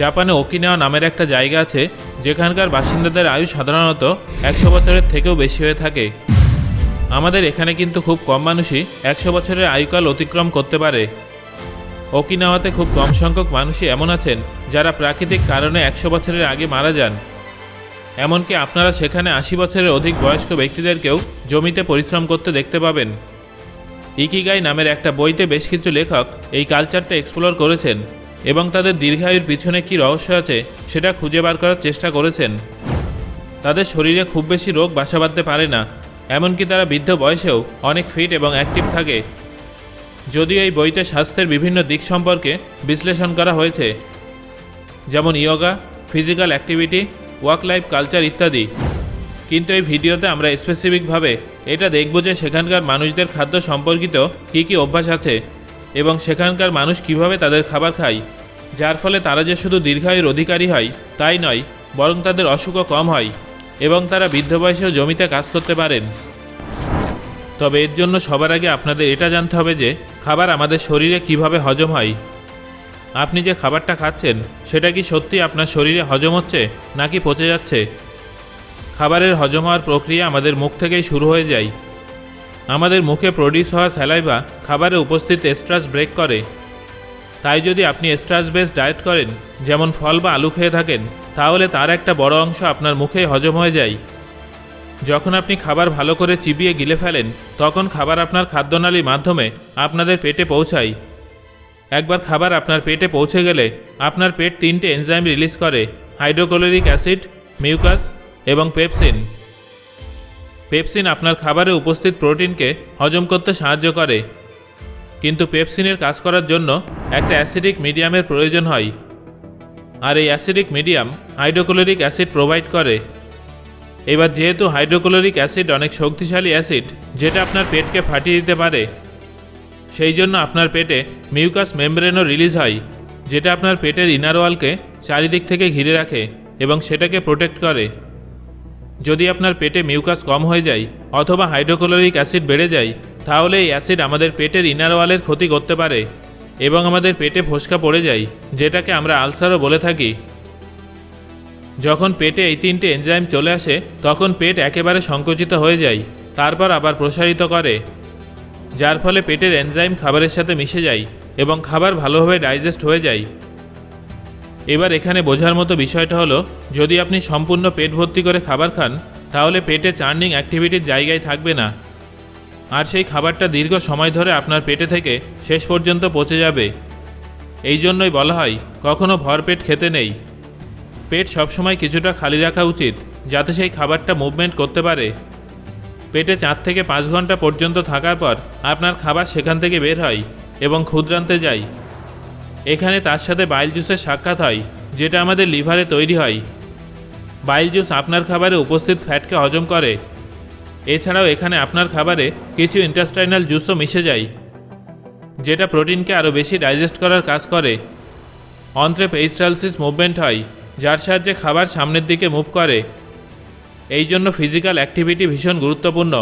জাপানে ওকিনাওয়া নামের একটা জায়গা আছে, যেখানকার বাসিন্দাদের আয়ু সাধারণত একশো বছরের থেকেও বেশি হয়ে থাকে। আমাদের এখানে কিন্তু খুব কম মানুষই একশো বছরের আয়ুকাল অতিক্রম করতে পারে। ওকিনাওয়াতে খুব কম সংখ্যক মানুষই এমন আছেন, যারা প্রাকৃতিক কারণে একশো বছরের আগে মারা যান। এমনকি আপনারা সেখানে আশি বছরের অধিক বয়স্ক ব্যক্তিদেরকেও জমিতে পরিশ্রম করতে দেখতে পাবেন। ইকিগাই নামের একটা বইতে বেশ কিছু লেখক এই কালচারটা এক্সপ্লোর করেছেন। এবং তাদের দীর্ঘায়ুর পিছনে কী রহস্য আছে সেটা খুঁজে বার করার চেষ্টা করেছেন। তাদের শরীরে খুব বেশি রোগ বাসা বাঁধতে পারে না, এমনকি তারা বৃদ্ধ বয়সেও অনেক ফিট এবং অ্যাক্টিভ থাকে। যদিও এই বইতে স্বাস্থ্যের বিভিন্ন দিক সম্পর্কে বিশ্লেষণ করা হয়েছে, যেমন yoga, physical activity work life culture ইত্যাদি। কিন্তু এই ভিডিওতে আমরা স্পেসিফিকভাবে এটা দেখব যে সেখানকার মানুষদের খাদ্য সম্পর্কিত কী কী অভ্যাস আছে। এবং সেখানকার মানুষ কীভাবে তাদের খাবার খায়? যার ফলে তারা যে শুধু দীর্ঘায়ুর অধিকারী হয়, তাই নয়, বরং তাদের অসুখও কম হয় এবং তারা বৃদ্ধ বয়সেও জমিতে কাজ করতে পারেন। তবে এর জন্য সবার আগে আপনাদের এটা জানতে হবে যে, খাবার আমাদের শরীরে কীভাবে হজম হয়। আপনি যে খাবারটা খাচ্ছেন, সেটা কি সত্যি আপনার শরীরে হজম হচ্ছে, নাকি পচে যাচ্ছে? খাবারের হজম হওয়ার প্রক্রিয়া আমাদের মুখ থেকেই শুরু হয়ে যায়। আমাদের মুখে প্রডিউস হওয়া স্যালাইভা খাবারে উপস্থিত এস্ট্রাস ব্রেক করে। তাই যদি আপনি এস্ট্রাস বেস ডায়েট করেন, যেমন ফল বা আলু খেয়ে থাকেন, তাহলে তার একটা বড় অংশ আপনার মুখে হজম হয়ে যায়। যখন আপনি খাবার ভালো করে চিবিয়ে গিলে ফেলেন, তখন খাবার আপনার খাদ্যনালীর মাধ্যমে আপনাদের পেটে পৌঁছায়। একবার খাবার আপনার পেটে পৌঁছে গেলে, আপনার পেট তিনটে এনজাইম রিলিজ করে হাইড্রোক্লোরিক অ্যাসিড মিউকাস এবং পেপসিন পেপসিন আপনার খাবারে উপস্থিত প্রোটিনকে হজম করতে সাহায্য করে। কিন্তু পেপসিনের কাজ করার জন্য একটা অ্যাসিডিক মিডিয়ামের প্রয়োজন হয়। আর এই acidic medium hydrochloric acid provide করে। এবার যেহেতু হাইড্রোক্লোরিক অ্যাসিড অনেক শক্তিশালী অ্যাসিড, যেটা আপনার পেটকে ফাটিয়ে দিতে পারে, সেই জন্য আপনার পেটে মিউকাস মেমব্রেনও রিলিজ হয়, যেটা আপনার পেটের ইনার ওয়ালকে চারিদিক থেকে ঘিরে রাখে এবং সেটাকে প্রোটেক্ট করে। যদি আপনার পেটে মিউকাস কম হয়ে যায় অথবা হাইড্রোক্লোরিক অ্যাসিড বেড়ে যায়, তাহলে এই অ্যাসিড আমাদের পেটের ইনার ওয়ালের ক্ষতি করতে পারে এবং আমাদের পেটে ফোসকা পড়ে যায়, যেটাকে আমরা আলসারও বলে থাকি। যখন পেটে এই তিনটে এনজাইম চলে আসে, তখন পেট একেবারে সংকুচিত হয়ে যায়, তারপর আবার প্রসারিত করে, যার ফলে পেটের এনজাইম খাবারের সাথে মিশে যায় এবং খাবার ভালোভাবে ডাইজেস্ট হয়ে যায়। এবার এখানে বোঝার মতো বিষয়টা হলো, যদি আপনি সম্পূর্ণ পেট ভর্তি করে খাবার খান, তাহলে পেটে চার্নিং অ্যাক্টিভিটির জায়গায় থাকবে না। আর সেই খাবারটা দীর্ঘ সময় ধরে আপনার পেটে থেকে শেষ পর্যন্ত পচে যাবে। এই জন্যই বলা হয়, কখনো ভরপেট খেতে নেই। পেট সবসময় কিছুটা খালি রাখা উচিত, যাতে সেই খাবারটা মুভমেন্ট করতে পারে। পেটে চার থেকে পাঁচ ঘণ্টা পর্যন্ত থাকার পর আপনার খাবার সেখান থেকে বের হয় এবং ক্ষুদ্রান্তে যায়। এখানে তার সাথে বাইল জুসের সাক্ষাৎ হয়, যেটা আমাদের লিভারে তৈরি হয়। বাইল জুস আপনার খাবারে উপস্থিত ফ্যাটকে হজম করে। এছাড়াও এখানে আপনার খাবারে কিছু ইন্টাস্টাইনাল জুসও মিশে যায়, যেটা প্রোটিনকে আরও বেশি ডাইজেস্ট করার কাজ করে। অন্ত্রে পেরিস্টালসিস মুভমেন্ট হয়, যার সাহায্যে খাবার সামনের দিকে মুভ করে। এই জন্য ফিজিক্যাল অ্যাক্টিভিটি ভীষণ গুরুত্বপূর্ণ।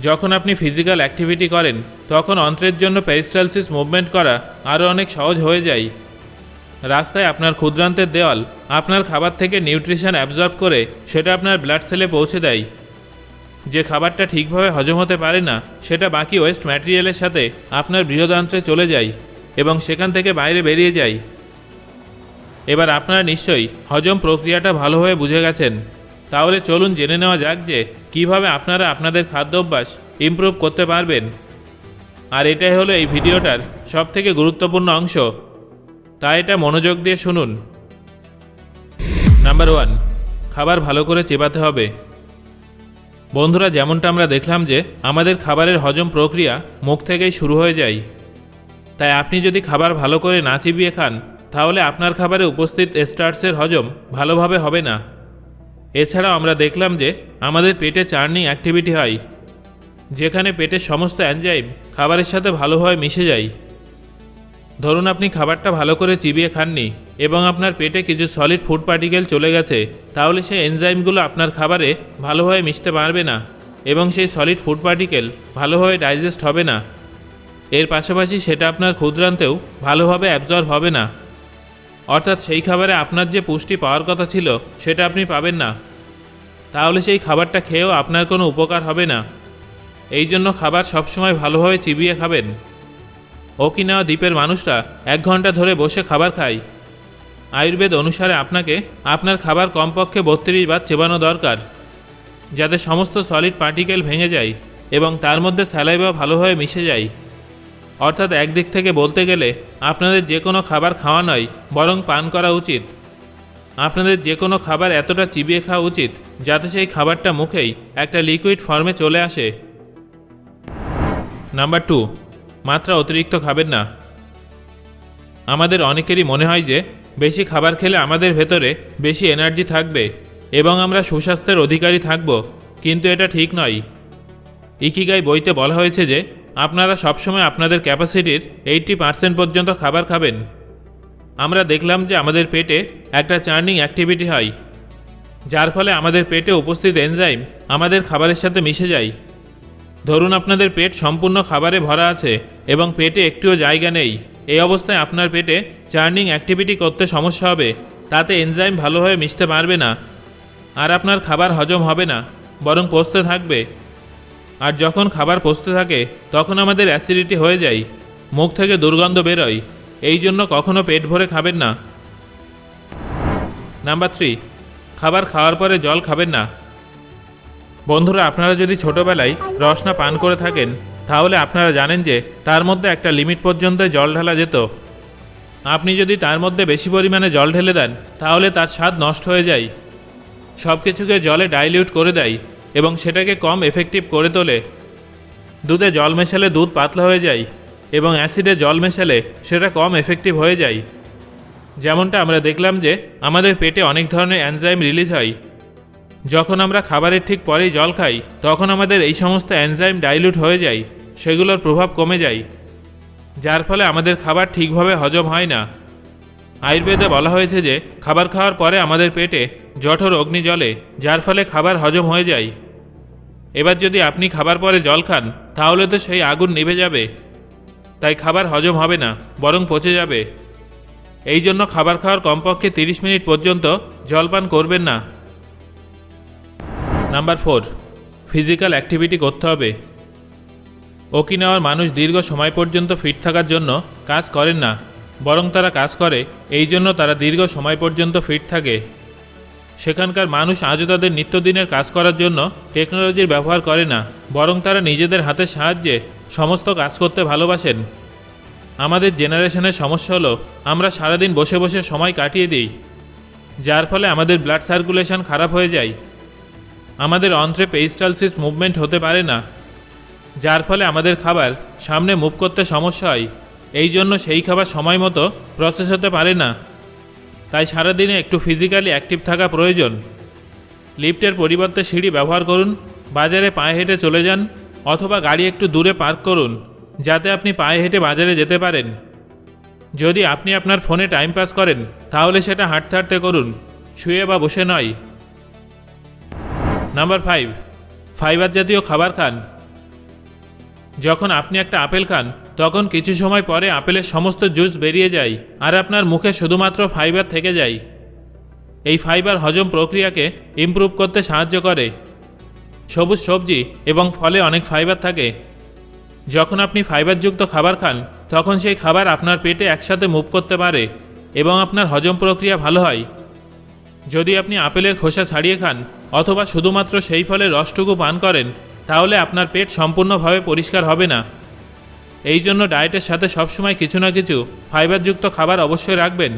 যখন আপনি ফিজিক্যাল অ্যাক্টিভিটি করেন, তখন অন্ত্রের জন্য পেরিস্টালসিস মুভমেন্ট করা আরও অনেক সহজ হয়ে যায়। রাস্তায় আপনার ক্ষুদ্রান্তের দেওয়াল, আপনার খাবার থেকে নিউট্রিশন অ্যাবজর্ব করে সেটা আপনার ব্লাড সেলে পৌঁছে দেয়। যে খাবারটা ঠিকভাবে হজম হতে পারে না, সেটা বাকি ওয়েস্ট ম্যাটেরিয়ালের সাথে আপনার বৃহদান্ত্রে চলে যায় এবং সেখান থেকে বাইরে বেরিয়ে যায়। এবার আপনারা নিশ্চয়ই হজম প্রক্রিয়াটা ভালোভাবে বুঝে গেছেন। তাহলে চলুন জেনে নেওয়া যাক যে কীভাবে আপনারা আপনাদের খাদ্য অভ্যাস ইমপ্রুভ করতে পারবেন। আর এটাই হলো এই ভিডিওটার সবথেকে গুরুত্বপূর্ণ অংশ। তাই এটা মনোযোগ দিয়ে শুনুন। নাম্বার ওয়ান, খাবার ভালো করে চেবাতে হবে। বন্ধুরা, যেমনটা আমরা দেখলাম যে আমাদের খাবারের হজম প্রক্রিয়া মুখ থেকেই শুরু হয়ে যায়। তাই আপনি যদি খাবার ভালো করে না চিবিয়ে খান, তাহলে আপনার খাবারে উপস্থিত স্টার্সের হজম ভালোভাবে হবে না। এছাড়াও আমরা দেখলাম যে আমাদের পেটে চার্নিং অ্যাক্টিভিটি হয়, যেখানে পেটের সমস্ত অ্যানজাইম খাবারের সাথে ভালোভাবে মিশে যায়। ধরুন আপনি খাবারটা ভালো করে চিবিয়ে খাননি এবং আপনার পেটে কিছু সলিড ফুড পার্টিকেল চলে গেছে, তাহলে সেই এনজাইমগুলো আপনার খাবারে ভালোভাবে মিশতে পারবে না এবং সেই সলিড ফুড পার্টিকেল ভালোভাবে ডাইজেস্ট হবে না। এর পাশাপাশি সেটা আপনার ক্ষুদ্রান্তেও ভালোভাবে অ্যাবজর্ব হবে না। অর্থাৎ সেই খাবারে আপনার যে পুষ্টি পাওয়ার কথা ছিল, সেটা আপনি পাবেন না। তাহলে সেই খাবারটা খেয়েও আপনার কোনো উপকার হবে না। এই জন্য খাবার সবসময় ভালোভাবে চিবিয়ে খাবেন। ওকিনাওয়া দ্বীপের মানুষরা এক ঘণ্টা ধরে বসে খাবার খায়। আয়ুর্বেদ অনুসারে আপনাকে আপনার খাবার কমপক্ষে বত্রিশ বার চেবানো দরকার, যাতে সমস্ত সলিড পার্টিকেল ভেঙে যায় এবং তার মধ্যে স্যালাইভা ভালোভাবে মিশে যায়। অর্থাৎ একদিক থেকে বলতে গেলে আপনাদের যে কোনো খাবার খাওয়া নয়, বরং পান করা উচিত। আপনাদের যে কোনো খাবার এতটা চিবিয়ে খাওয়া উচিত, যাতে সেই খাবারটা মুখেই একটা লিকুইড ফর্মে চলে আসে। নাম্বার টু মাত্রা অতিরিক্ত খাবেন না। আমাদের অনেকেরই মনে হয় যে, বেশি খাবার খেলে আমাদের ভেতরে বেশি এনার্জি থাকবে এবং আমরা সুস্বাস্থ্যের অধিকারী থাকব, কিন্তু এটা ঠিক নয়। ইকিগাই বইতে বলা হয়েছে যে আপনারা সবসময় আপনাদের ক্যাপাসিটির এইটটি পার্সেন্ট পর্যন্ত খাবার খাবেন। আমরা দেখলাম যে আমাদের পেটে একটা চার্নিং অ্যাক্টিভিটি হয়, যার ফলে আমাদের পেটে উপস্থিত এনজাইম আমাদের খাবারের সাথে মিশে যায়। ধরুন আপনাদের পেট সম্পূর্ণ খাবারে ভরা আছে এবং পেটে একটুও জায়গা নেই। এই অবস্থায় আপনার পেটে চার্নিং অ্যাক্টিভিটি করতে সমস্যা হবে, তাতে এনজাইম ভালোভাবে মিশতে পারবে না। আর আপনার খাবার হজম হবে না, বরং পচতে থাকবে। আর যখন খাবার পচতে থাকে, তখন আমাদের অ্যাসিডিটি হয়ে যায়। মুখ থেকে দুর্গন্ধ বেরোয়। এই জন্য কখনো পেট ভরে খাবেন না। নাম্বার থ্রি, খাবার খাওয়ার পরে জল খাবেন না। বন্ধুরা, আপনারা যদি ছোটবেলায় রসনা পান করে থাকেন, তাহলে আপনারা জানেন যে তার মধ্যে একটা লিমিট পর্যন্ত জল ঢালা যেত। আপনি যদি তার মধ্যে বেশি পরিমাণে জল ঢেলে দেন, তাহলে তার স্বাদ নষ্ট হয়ে যায়। সব কিছুকে জলে ডাইলিউট করে দেয়। এবং সেটাকে কম এফেক্টিভ করে তোলে। দুধে জল মেশালে দুধ পাতলা হয়ে যায় এবং অ্যাসিডে জল মেশালে সেটা কম এফেক্টিভ হয়ে যায়। যেমনটা আমরা দেখলাম যে আমাদের পেটে অনেক ধরনের অ্যানজাইম রিলিজ হয়। যখন আমরা খাবারের ঠিক পরেই জল খাই, তখন আমাদের এই সমস্ত এনজাইম ডাইলুট হয়ে যায়, সেগুলোর প্রভাব কমে যায়। যার ফলে আমাদের খাবার ঠিকভাবে হজম হয় না। আয়ুর্বেদে বলা হয়েছে যে খাবার খাওয়ার পরে আমাদের পেটে জঠর অগ্নি জলে যার ফলে খাবার হজম হয়ে যায়। এবার যদি আপনি খাবার পরে জল খান, তাহলে তো সেই আগুন নিভে যাবে। তাই খাবার হজম হবে না, বরং পচে যাবে। এই জন্য খাবার খাওয়ার কমপক্ষে তিরিশ মিনিট পর্যন্ত জলপান করবেন না। নাম্বার ফোর, ফিজিক্যাল অ্যাক্টিভিটি করতে হবে। ওকিনাওয়ার মানুষ দীর্ঘ সময় পর্যন্ত ফিট থাকার জন্য কাজ করেন না, বরং তারা কাজ করে, এই জন্য তারা দীর্ঘ সময় পর্যন্ত ফিট থাকে। সেখানকার মানুষ আজও তাদের নিত্যদিনের কাজ করার জন্য টেকনোলজির ব্যবহার করে না, বরং তারা নিজেদের হাতের সাহায্যে সমস্ত কাজ করতে ভালোবাসেন। আমাদের জেনারেশনের সমস্যা হলো, আমরা সারাদিন বসে বসে সময় কাটিয়ে দিই, যার ফলে আমাদের ব্লাড সার্কুলেশন খারাপ হয়ে যায়। আমাদের অন্ত্রে পেস্টালসিস মুভমেন্ট হতে পারে না, যার ফলে আমাদের খাবার সামনে মুভ করতে সমস্যা হয়। এই জন্য সেই খাবার সময় মতো প্রসেস হতে পারে না। তাই সারাদিনে একটু ফিজিক্যালি অ্যাক্টিভ থাকা প্রয়োজন। লিফটের পরিবর্তে সিঁড়ি ব্যবহার করুন, বাজারে পায়ে হেঁটে চলে যান, অথবা গাড়ি একটু দূরে পার্ক করুন, যাতে আপনি পায়ে হেঁটে বাজারে যেতে পারেন। যদি আপনি আপনার ফোনে টাইম পাস করেন, তাহলে সেটা হাঁটতে হাঁটতে করুন, শুয়ে বা বসে নয়। নাম্বার ফাইভ ফাইবার জাতীয় খাবার খান। যখন আপনি একটা আপেল খান তখন কিছু সময় পরে আপেলের সমস্ত জুস বেরিয়ে যায় আর আপনার মুখে শুধুমাত্র ফাইবার থেকে যায়। এই ফাইবার হজম প্রক্রিয়াকে ইমপ্রুভ করতে সাহায্য করে। সবুজ সবজি এবং ফলে অনেক ফাইবার থাকে। যখন আপনি ফাইবারযুক্ত খাবার খান, তখন সেই খাবার আপনার পেটে একসাথে মুভ করতে পারে এবং আপনার হজম প্রক্রিয়া ভালো হয়। যদি আপনি আপেলের খোসা ছাড়িয়ে খান অথবা শুধুমাত্র সেই ফলের রসটুকু পান করেন, তাহলে আপনার পেট সম্পূর্ণভাবে পরিষ্কার হবে না। এই জন্য ডায়েটের সাথে সবসময় কিছু না কিছু ফাইবারযুক্ত খাবার অবশ্যই রাখবেন।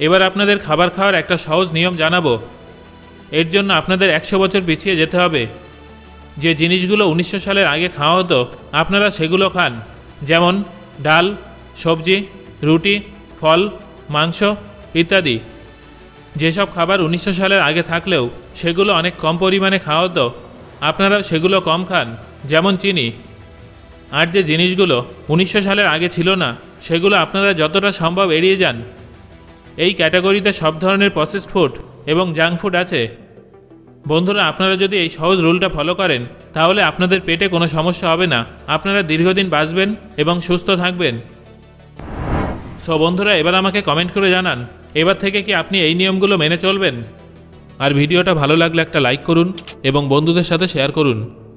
এবার আপনাদের খাবার খাওয়ার একটা সহজ নিয়ম জানাব। এর জন্য আপনাদের একশো বছর পিছিয়ে যেতে হবে। যে জিনিসগুলো উনিশশো সালের আগে খাওয়া হতো, আপনারা সেগুলো খান। যেমন ডাল, সবজি, রুটি, ফল, মাংস ইত্যাদি। যেসব খাবার উনিশশো সালের আগে থাকলেও সেগুলো অনেক কম পরিমাণে খাওয়া হতো আপনারা সেগুলো কম খান। যেমন চিনি আর যে জিনিসগুলো উনিশশো সালের আগে ছিল না, সেগুলো আপনারা যতটা সম্ভব এড়িয়ে যান। এই ক্যাটাগরিতে সব ধরনের প্রসেসড ফুড এবং জাঙ্ক ফুড আছে। বন্ধুরা, আপনারা যদি এই সহজ রুলটা ফলো করেন, তাহলে আপনাদের পেটে কোনো সমস্যা হবে না। আপনারা দীর্ঘদিন বাঁচবেন এবং সুস্থ থাকবেন। সো বন্ধুরা, এবার আমাকে কমেন্ট করে জানান, এবার থেকে কি আপনি এই নিয়মগুলো মেনে চলবেন? আর ভিডিওটা ভালো লাগলে একটা লাইক করুন এবং বন্ধুদের সাথে শেয়ার করুন।